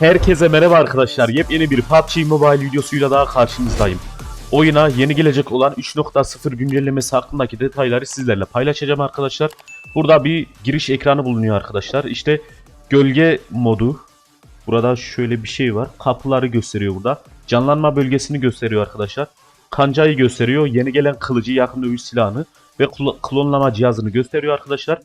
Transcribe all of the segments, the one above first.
Herkese merhaba arkadaşlar. Yepyeni bir PUBG Mobile videosuyla daha karşınızdayım. Oyuna yeni gelecek olan 3.0 güncellemesi hakkındaki detayları sizlerle paylaşacağım arkadaşlar. Burada bir giriş ekranı bulunuyor arkadaşlar. İşte gölge modu. Burada şöyle bir şey var. Kapıları gösteriyor burada. Canlanma bölgesini gösteriyor arkadaşlar. Kancayı gösteriyor. Yeni gelen kılıcı, yakın dövüş silahını ve klo- klonlama cihazını gösteriyor arkadaşlar.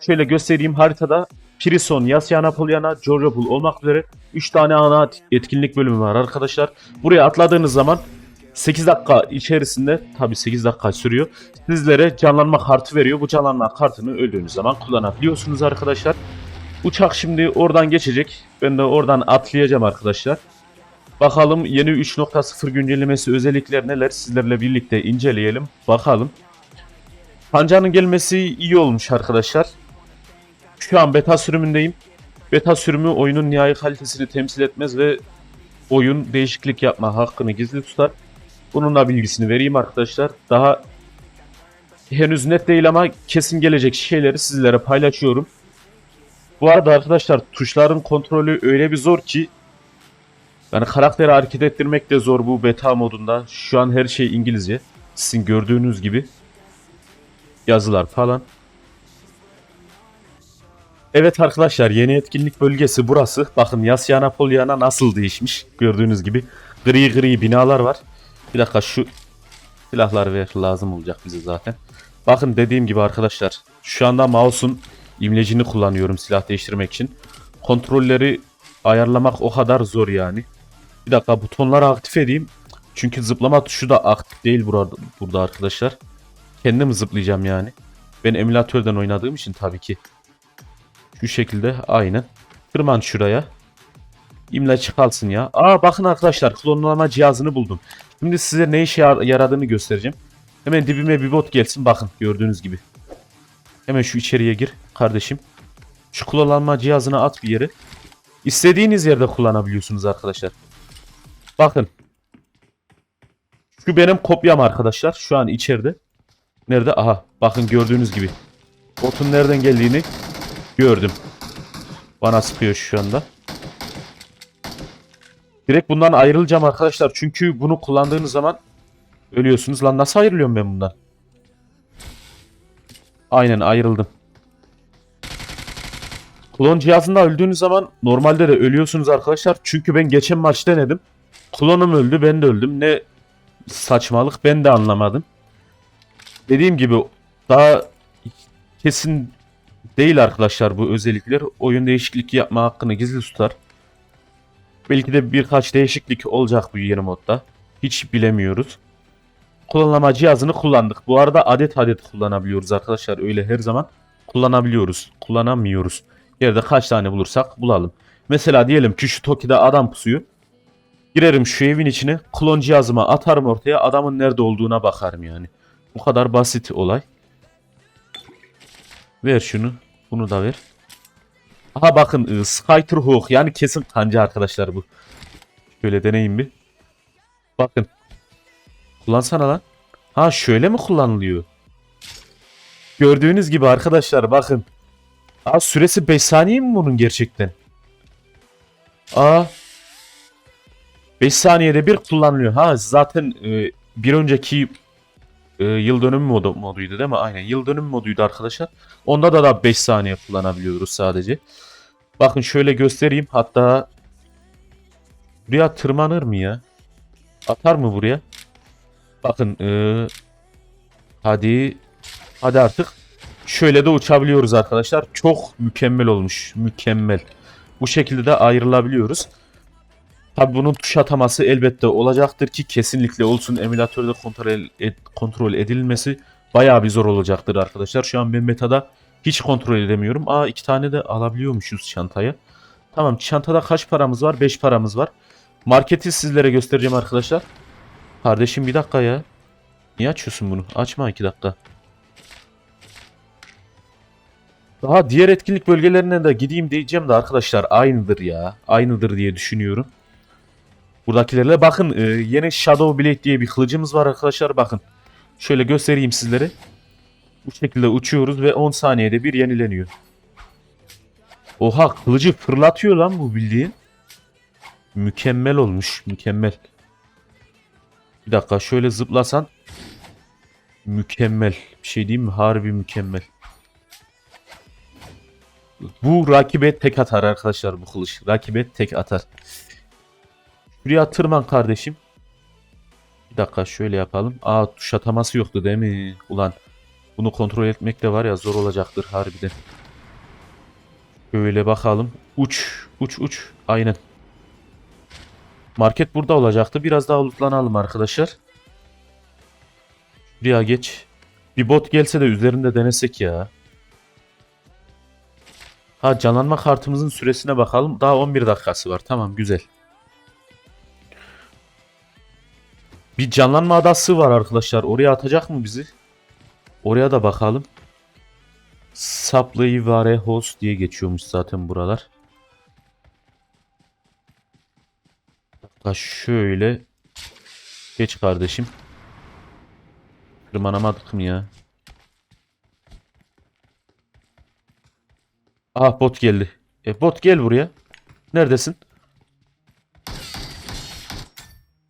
Şöyle göstereyim haritada Prison, Yasyana Polyana, Giorgio Pool olmak üzere 3 tane ana etkinlik bölümü var arkadaşlar. Buraya atladığınız zaman 8 dakika içerisinde tabi 8 dakika sürüyor. Sizlere canlanma kartı veriyor. Bu canlanma kartını öldüğünüz zaman kullanabiliyorsunuz arkadaşlar. Uçak şimdi oradan geçecek. Ben de oradan atlayacağım arkadaşlar. Bakalım yeni 3.0 güncellemesi özellikler neler sizlerle birlikte inceleyelim. Bakalım. Pancanın gelmesi iyi olmuş arkadaşlar. Şu an beta sürümündeyim. Beta sürümü oyunun nihai kalitesini temsil etmez ve oyun değişiklik yapma hakkını gizli tutar. Bunun da bilgisini vereyim arkadaşlar. Daha henüz net değil ama kesin gelecek şeyleri sizlere paylaşıyorum. Bu arada arkadaşlar tuşların kontrolü öyle bir zor ki yani karakteri hareket ettirmek de zor bu beta modunda. Şu an her şey İngilizce. Sizin gördüğünüz gibi yazılar falan. Evet arkadaşlar yeni etkinlik bölgesi burası. Bakın Yasyana Polyana nasıl değişmiş. Gördüğünüz gibi gri gri binalar var. Bir dakika şu silahlar ver lazım olacak bize zaten. Bakın dediğim gibi arkadaşlar şu anda mouse'un imlecini kullanıyorum silah değiştirmek için. Kontrolleri ayarlamak o kadar zor yani. Bir dakika butonları aktif edeyim. Çünkü zıplama tuşu da aktif değil burada, burada arkadaşlar. Kendim zıplayacağım yani. Ben emülatörden oynadığım için tabii ki. Şu şekilde aynen. Tırman şuraya. İmla çıkalsın ya. Aa bakın arkadaşlar klonlama cihazını buldum. Şimdi size ne işe yar- yaradığını göstereceğim. Hemen dibime bir bot gelsin bakın gördüğünüz gibi. Hemen şu içeriye gir kardeşim. Şu klonlama cihazını at bir yere. İstediğiniz yerde kullanabiliyorsunuz arkadaşlar. Bakın. Şu benim kopyam arkadaşlar. Şu an içeride. Nerede? Aha. Bakın gördüğünüz gibi. Botun nereden geldiğini gördüm. Bana sıkıyor şu anda. Direkt bundan ayrılacağım arkadaşlar. Çünkü bunu kullandığınız zaman ölüyorsunuz. Lan nasıl ayrılıyorum ben bundan? Aynen ayrıldım. Klon cihazında öldüğünüz zaman normalde de ölüyorsunuz arkadaşlar. Çünkü ben geçen maç denedim. Klonum öldü ben de öldüm. Ne saçmalık ben de anlamadım. Dediğim gibi daha kesin değil arkadaşlar bu özellikler. Oyun değişiklik yapma hakkını gizli tutar. Belki de birkaç değişiklik olacak bu yeni modda. Hiç bilemiyoruz. Kullanılma cihazını kullandık. Bu arada adet adet kullanabiliyoruz arkadaşlar. Öyle her zaman kullanabiliyoruz. Kullanamıyoruz. Yerde kaç tane bulursak bulalım. Mesela diyelim ki şu Toki'de adam pusuyor. Girerim şu evin içine. Klon cihazıma atarım ortaya. Adamın nerede olduğuna bakarım yani. Bu kadar basit olay. Ver şunu. Bunu da ver. Aha bakın ıı, Skyter Hawk yani kesin kanca arkadaşlar bu. Şöyle deneyim bir. Bakın. Kullansana lan. Ha şöyle mi kullanılıyor? Gördüğünüz gibi arkadaşlar bakın. Aa süresi 5 saniye mi bunun gerçekten? Aa 5 saniyede bir kullanılıyor. Ha zaten e, bir önceki e, yıl dönümü modu, moduydu değil mi? Aynen yıl dönümü moduydu arkadaşlar. Onda da da 5 saniye kullanabiliyoruz sadece. Bakın şöyle göstereyim. Hatta buraya tırmanır mı ya? Atar mı buraya? Bakın e, hadi hadi artık şöyle de uçabiliyoruz arkadaşlar. Çok mükemmel olmuş. Mükemmel. Bu şekilde de ayrılabiliyoruz. Tabi bunun tuş ataması elbette olacaktır ki kesinlikle olsun emülatörde kontrol, ed- kontrol edilmesi bayağı bir zor olacaktır arkadaşlar. Şu an ben metada hiç kontrol edemiyorum. Aa iki tane de alabiliyormuşuz çantaya. Tamam çantada kaç paramız var? 5 paramız var. Marketi sizlere göstereceğim arkadaşlar. Kardeşim bir dakika ya. Niye açıyorsun bunu? Açma iki dakika. Daha diğer etkinlik bölgelerine de gideyim diyeceğim de arkadaşlar aynıdır ya. Aynıdır diye düşünüyorum. Buradakilerle bakın e, yeni Shadow Blade diye bir kılıcımız var arkadaşlar bakın. Şöyle göstereyim sizlere. Bu şekilde uçuyoruz ve 10 saniyede bir yenileniyor. Oha kılıcı fırlatıyor lan bu bildiğin. Mükemmel olmuş. Mükemmel. Bir dakika şöyle zıplasan. Mükemmel. Bir şey diyeyim mi? Harbi mükemmel. Bu rakibe tek atar arkadaşlar bu kılıç. Rakibe tek atar. Şuraya tırman kardeşim. Bir dakika şöyle yapalım. Aa tuş ataması yoktu değil mi? Ulan bunu kontrol etmek de var ya zor olacaktır harbiden. Böyle bakalım. Uç, uç, uç. Aynen. Market burada olacaktı. Biraz daha ulutlanalım arkadaşlar. Şuraya geç. Bir bot gelse de üzerinde denesek ya. Ha canlanma kartımızın süresine bakalım. Daha 11 dakikası var. Tamam güzel. Bir canlanma adası var arkadaşlar. Oraya atacak mı bizi? Oraya da bakalım. Supply Warehouse diye geçiyormuş zaten buralar. Hatta şöyle geç kardeşim. Tırmanamadık mı ya? Ah bot geldi. E bot gel buraya. Neredesin?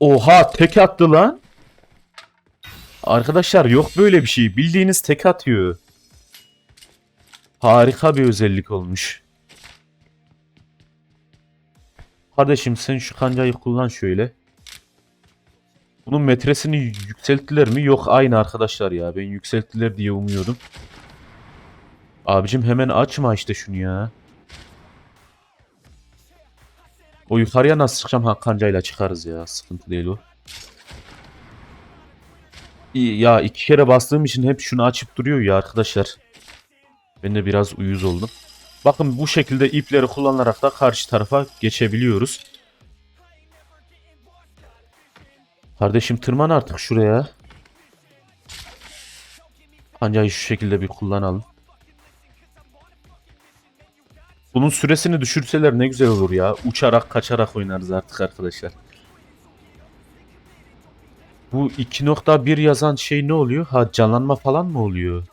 Oha tek attı lan. Arkadaşlar yok böyle bir şey. Bildiğiniz tek atıyor. Harika bir özellik olmuş. Kardeşim sen şu kancayı kullan şöyle. Bunun metresini yükselttiler mi? Yok aynı arkadaşlar ya. Ben yükselttiler diye umuyordum. Abicim hemen açma işte şunu ya. O yukarıya nasıl çıkacağım? Ha kancayla çıkarız ya. Sıkıntı değil o. Ya iki kere bastığım için hep şunu açıp duruyor ya arkadaşlar. Ben de biraz uyuz oldum. Bakın bu şekilde ipleri kullanarak da karşı tarafa geçebiliyoruz. Kardeşim tırman artık şuraya. Kancayı şu şekilde bir kullanalım. Bunun süresini düşürseler ne güzel olur ya. Uçarak kaçarak oynarız artık arkadaşlar. Bu 2.1 yazan şey ne oluyor? Ha canlanma falan mı oluyor?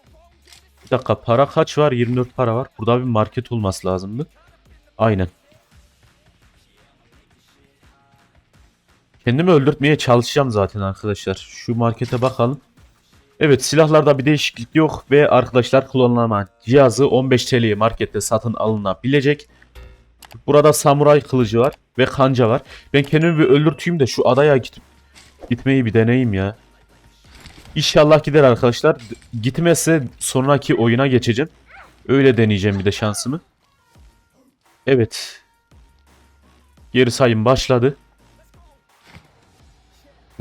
Bir dakika para kaç var? 24 para var. Burada bir market olması lazımdı. Aynen. Kendimi öldürtmeye çalışacağım zaten arkadaşlar. Şu markete bakalım. Evet silahlarda bir değişiklik yok ve arkadaşlar kullanılan cihazı 15 TL'ye markette satın alınabilecek. Burada samuray kılıcı var ve kanca var. Ben kendimi bir öldürteyim de şu adaya git gitmeyi bir deneyeyim ya. İnşallah gider arkadaşlar. Gitmezse sonraki oyuna geçeceğim. Öyle deneyeceğim bir de şansımı. Evet. Geri sayım başladı.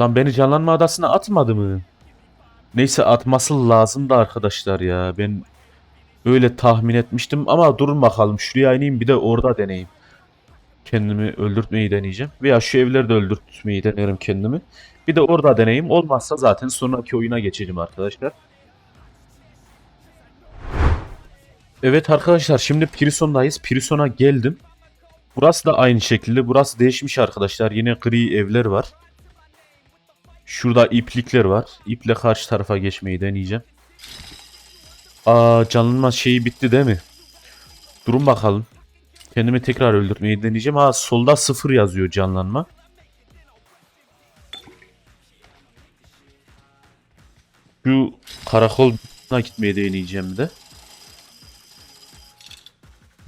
Lan beni canlanma adasına atmadı mı? Neyse atması lazım da arkadaşlar ya. Ben öyle tahmin etmiştim ama durun bakalım. Şuraya ineyim bir de orada deneyeyim. Kendimi öldürtmeyi deneyeceğim. Veya şu evlerde öldürtmeyi denerim kendimi. Bir de orada deneyim. Olmazsa zaten sonraki oyuna geçeceğim arkadaşlar. Evet arkadaşlar şimdi Prison'dayız. Prison'a geldim. Burası da aynı şekilde. Burası değişmiş arkadaşlar. Yine gri evler var. Şurada iplikler var. İple karşı tarafa geçmeyi deneyeceğim. Aa canlanma şeyi bitti değil mi? Durun bakalım. Kendimi tekrar öldürmeyi deneyeceğim. Ha solda sıfır yazıyor canlanma. Şu karakoluna gitmeye deneyeceğim de.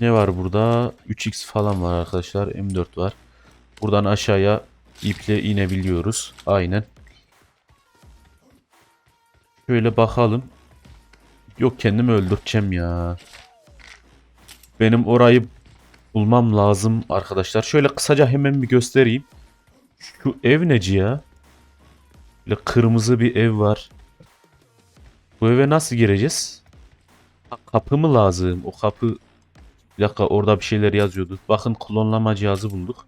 Ne var burada? 3x falan var arkadaşlar. M4 var. Buradan aşağıya iple inebiliyoruz. Aynen. Şöyle bakalım. Yok kendimi öldürteceğim ya. Benim orayı bulmam lazım arkadaşlar. Şöyle kısaca hemen bir göstereyim. Şu ev neci ya? Böyle kırmızı bir ev var. Bu eve nasıl gireceğiz? Kapı mı lazım? O kapı... Bir dakika orada bir şeyler yazıyordu. Bakın klonlama cihazı bulduk.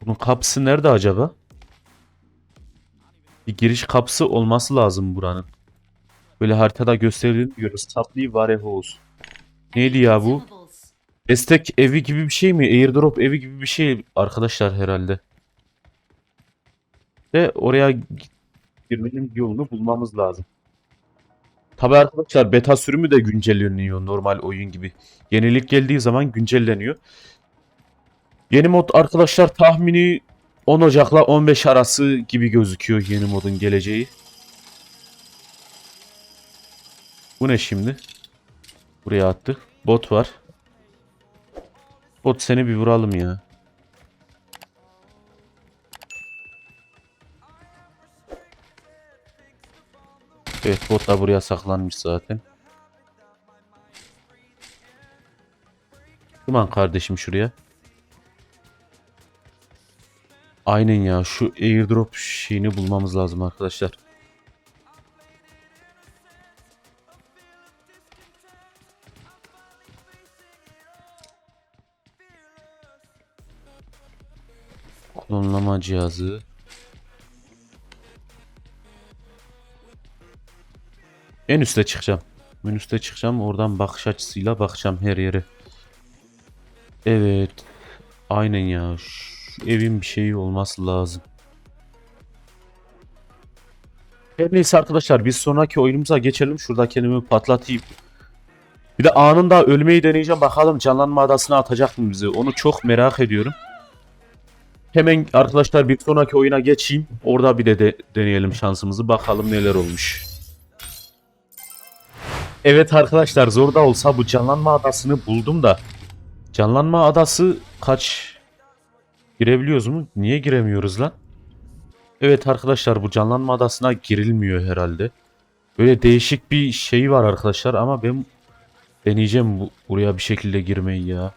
Bunun kapısı nerede acaba? Bir giriş kapısı olması lazım buranın. Böyle haritada gösterildiğini görüyoruz. Supply Warehouse. Neydi ya bu? Destek evi gibi bir şey mi? Airdrop evi gibi bir şey arkadaşlar herhalde. Ve oraya girmenin yolunu bulmamız lazım. Tabi arkadaşlar beta sürümü de güncelleniyor normal oyun gibi. Yenilik geldiği zaman güncelleniyor. Yeni mod arkadaşlar tahmini 10 Ocak'la 15 arası gibi gözüküyor yeni modun geleceği. Bu ne şimdi? Buraya attık. Bot var. Bot seni bir vuralım ya. Evet bot da buraya saklanmış zaten. Aman kardeşim şuraya. Aynen ya şu airdrop şeyini bulmamız lazım arkadaşlar. Klonlama cihazı. En üste çıkacağım. En üste çıkacağım. Oradan bakış açısıyla bakacağım her yere. Evet. Aynen ya. Şu evin bir şeyi olması lazım. Her neyse arkadaşlar biz sonraki oyunumuza geçelim. Şurada kendimi patlatayım. Bir de anında ölmeyi deneyeceğim. Bakalım canlanma adasına atacak mı bizi? Onu çok merak ediyorum. Hemen arkadaşlar bir sonraki oyuna geçeyim. Orada bir de, de deneyelim şansımızı. Bakalım neler olmuş. Evet arkadaşlar zor da olsa bu canlanma adasını buldum da. Canlanma adası kaç girebiliyoruz mu? Niye giremiyoruz lan? Evet arkadaşlar bu canlanma adasına girilmiyor herhalde. Böyle değişik bir şey var arkadaşlar ama ben deneyeceğim bu, buraya bir şekilde girmeyi ya.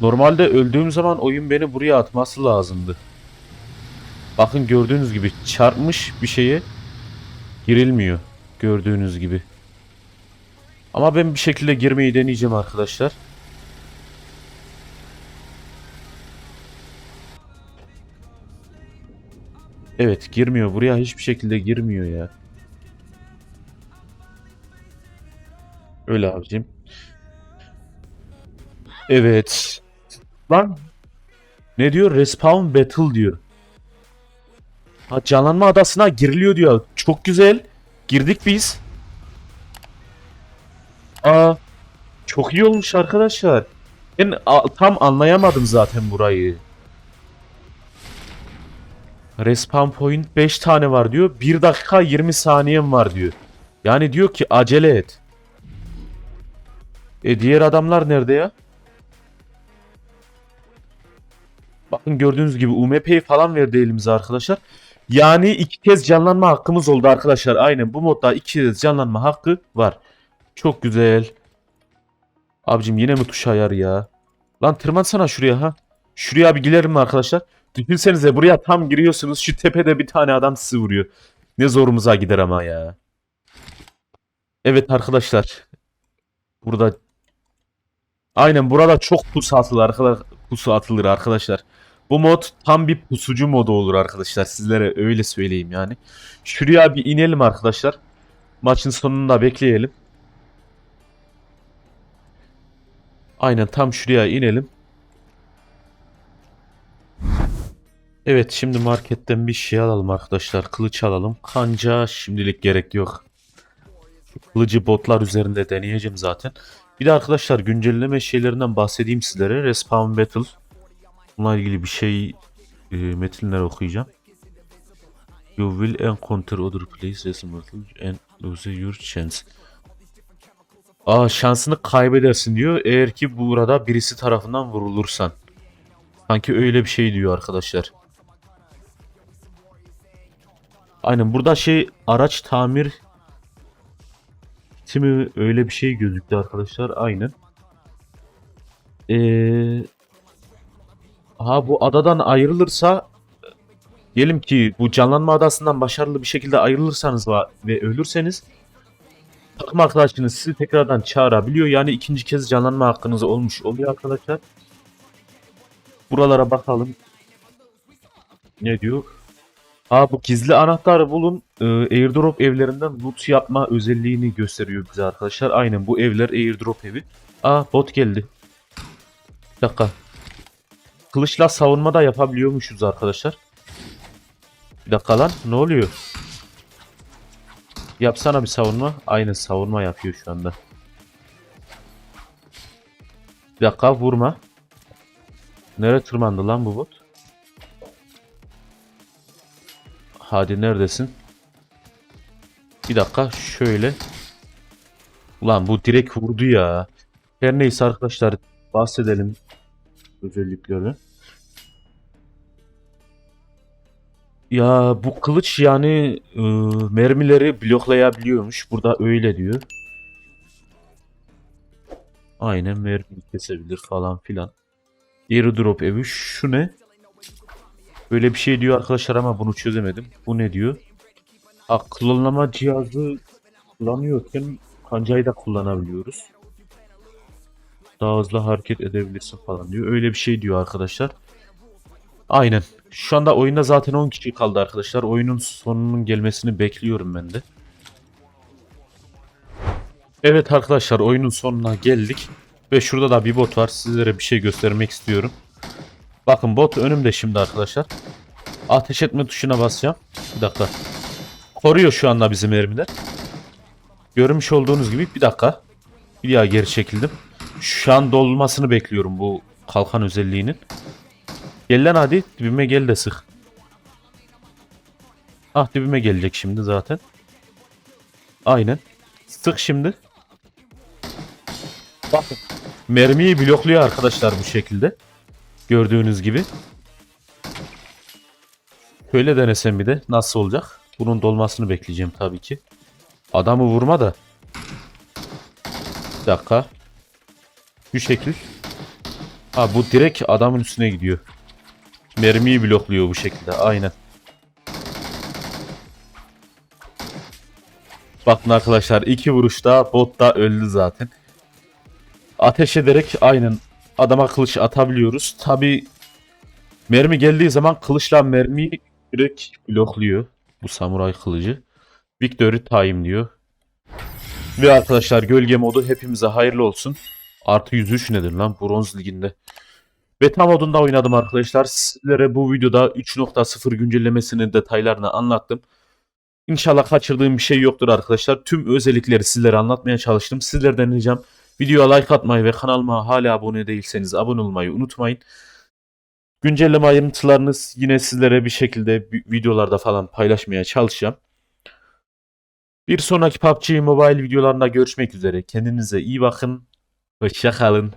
Normalde öldüğüm zaman oyun beni buraya atması lazımdı. Bakın gördüğünüz gibi çarpmış bir şeye girilmiyor. Gördüğünüz gibi. Ama ben bir şekilde girmeyi deneyeceğim arkadaşlar. Evet girmiyor. Buraya hiçbir şekilde girmiyor ya. Öyle abicim. Evet. Lan. Ne diyor? Respawn Battle diyor. Ha canlanma adasına giriliyor diyor. Çok güzel. Girdik biz. Aa. Çok iyi olmuş arkadaşlar. Ben tam anlayamadım zaten burayı. Respawn point 5 tane var diyor. 1 dakika 20 saniyem var diyor. Yani diyor ki acele et. E diğer adamlar nerede ya? Bakın gördüğünüz gibi UMP'yi falan verdi elimize arkadaşlar. Yani iki kez canlanma hakkımız oldu arkadaşlar. Aynen bu modda iki kez canlanma hakkı var. Çok güzel. Abicim yine mi tuş ayarı ya? Lan tırmansana şuraya ha. Şuraya bir girelim mi arkadaşlar? Düşünsenize buraya tam giriyorsunuz. Şu tepede bir tane adam sizi vuruyor. Ne zorumuza gider ama ya. Evet arkadaşlar. Burada Aynen burada çok pusu atılır arkadaşlar. Pusu atılır arkadaşlar. Bu mod tam bir pusucu modu olur arkadaşlar. Sizlere öyle söyleyeyim yani. Şuraya bir inelim arkadaşlar. Maçın sonunda bekleyelim. Aynen tam şuraya inelim. Evet şimdi marketten bir şey alalım arkadaşlar. Kılıç alalım. Kanca şimdilik gerek yok. Kılıcı botlar üzerinde deneyeceğim zaten. Bir de arkadaşlar güncelleme şeylerinden bahsedeyim sizlere. Respawn Battle. Bununla ilgili bir şey e, metinler okuyacağım. You will encounter other battle and lose your chance. Aa şansını kaybedersin diyor. Eğer ki burada birisi tarafından vurulursan. Sanki öyle bir şey diyor arkadaşlar. Aynen burada şey araç tamir Şimdi öyle bir şey gözüktü arkadaşlar. Aynen. Ee, ha bu adadan ayrılırsa diyelim ki bu canlanma adasından başarılı bir şekilde ayrılırsanız ve ölürseniz takım arkadaşınız sizi tekrardan çağırabiliyor. Yani ikinci kez canlanma hakkınız olmuş oluyor arkadaşlar. Buralara bakalım. Ne diyor? Ha bu gizli anahtarı bulun. Ee, airdrop evlerinden loot yapma özelliğini gösteriyor bize arkadaşlar. Aynen bu evler airdrop evi. Aa bot geldi. Bir dakika. Kılıçla savunma da yapabiliyormuşuz arkadaşlar. Bir dakika lan ne oluyor? Yapsana bir savunma. Aynen savunma yapıyor şu anda. Bir dakika vurma. Nereye tırmandı lan bu bot? Hadi neredesin? Bir dakika şöyle. Ulan bu direkt vurdu ya. Her neyse arkadaşlar bahsedelim özellikleri. Ya bu kılıç yani e, mermileri bloklayabiliyormuş. Burada öyle diyor. Aynen mermi kesebilir falan filan. Airdrop evi şu ne? Böyle bir şey diyor arkadaşlar ama bunu çözemedim. Bu ne diyor? Ha, klonlama cihazı kullanıyorken kancayı da kullanabiliyoruz. Daha hızlı hareket edebilirsin falan diyor. Öyle bir şey diyor arkadaşlar. Aynen. Şu anda oyunda zaten 10 kişi kaldı arkadaşlar. Oyunun sonunun gelmesini bekliyorum ben de. Evet arkadaşlar oyunun sonuna geldik. Ve şurada da bir bot var. Sizlere bir şey göstermek istiyorum. Bakın bot önümde şimdi arkadaşlar. Ateş etme tuşuna basacağım. Bir dakika. Koruyor şu anda bizim mermiler. Görmüş olduğunuz gibi bir dakika. Bir daha geri çekildim. Şu an dolmasını bekliyorum bu kalkan özelliğinin. Gel lan hadi dibime gel de sık. Ah dibime gelecek şimdi zaten. Aynen. Sık şimdi. Bakın. Mermiyi blokluyor arkadaşlar bu şekilde. Gördüğünüz gibi. Şöyle denesem bir de nasıl olacak? Bunun dolmasını bekleyeceğim tabii ki. Adamı vurma da. Bir dakika. Bu şekil. Ha bu direkt adamın üstüne gidiyor. Mermiyi blokluyor bu şekilde. Aynen. Bakın arkadaşlar iki vuruşta bot da öldü zaten. Ateş ederek aynen adama kılıç atabiliyoruz. Tabi mermi geldiği zaman kılıçla mermiyi direkt blokluyor. Bu samuray kılıcı. Victory time diyor. Ve arkadaşlar gölge modu hepimize hayırlı olsun. Artı 103 nedir lan bronz liginde. Beta modunda oynadım arkadaşlar. Sizlere bu videoda 3.0 güncellemesinin detaylarını anlattım. İnşallah kaçırdığım bir şey yoktur arkadaşlar. Tüm özellikleri sizlere anlatmaya çalıştım. Sizlerden ricam videoya like atmayı ve kanalıma hala abone değilseniz abone olmayı unutmayın. Güncelleme ayrıntılarını yine sizlere bir şekilde vi- videolarda falan paylaşmaya çalışacağım. Bir sonraki PUBG Mobile videolarında görüşmek üzere. Kendinize iyi bakın. Hoşça kalın.